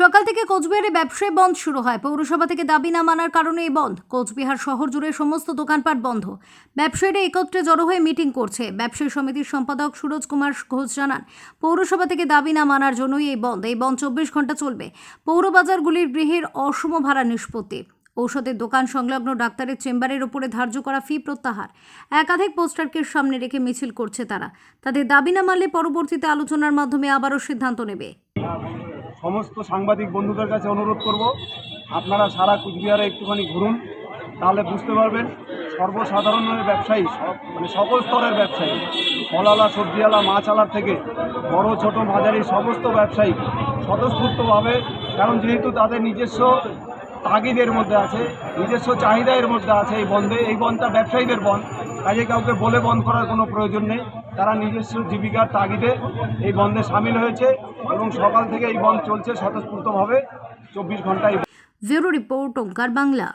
সকাল থেকে কোচবিহারে ব্যবসায় বন্ধ শুরু হয়। পৌরসভা থেকে দাবি না মানার কারণে এই বন্ধ। কোচবিহার শহর জুড়ে সমস্ত দোকানপাট বন্ধ। ব্যবসায়ীরা একত্রে জড়ো হয়ে মিটিং করছে। ব্যবসায়ী সমিতির সম্পাদক সুরজ কুমার ঘোষ জানান, পৌরসভা থেকে দাবি না মানার জন্যই এই বন্ধ। এই বন্ধ চব্বিশ ঘণ্টা চলবে। পৌরবাজারগুলির গৃহের অসম ভাড়া নিষ্পত্তি। ঔষধের দোকান সংলগ্ন ডাক্তারের চেম্বারের উপরে ধার্য করা ফি প্রত্যাহার। একাধিক পোস্টারকে সামনে রেখে মিছিল করছে তারা। তাদের দাবি না মানলে পরবর্তীতে আলোচনার মাধ্যমে আবারও সিদ্ধান্ত নেবে। সমস্ত সাংবাদিক বন্ধুদের কাছে অনুরোধ করব, আপনারা সারা কুচবিহারে একটুখানি ঘুরুন, তাহলে বুঝতে পারবেন সর্বসাধারণের ব্যবসায়ী, সব মানে সকল স্তরের ব্যবসায়ী ফলালা সবজিওয়ালা মাছওয়ালার থেকে বড়, ছোট, মাঝারি, সমস্ত ব্যবসায়ী স্বতঃস্ফূর্তভাবে, কারণ যেহেতু তাদের নিজস্ব তাগিদের মধ্যে আছে, নিজস্ব চাহিদা এর মধ্যে আছে এই বন্ধে এই বন্ধটা ব্যবসায়ীদের বন্ধ কাজে কাউকে বলে বন্ধ করার কোনো প্রয়োজন নেই। তারা নিজস্ব জীবিকার তাগিদে এই বন্ধে সামিল হয়েছে এবং সকাল থেকে এই বন্ধ চলছে স্বতঃস্ফূর্তভাবে। চব্বিশ ঘন্টায় ব্যুরো রিপোর্ট ওঙ্কার বাংলা।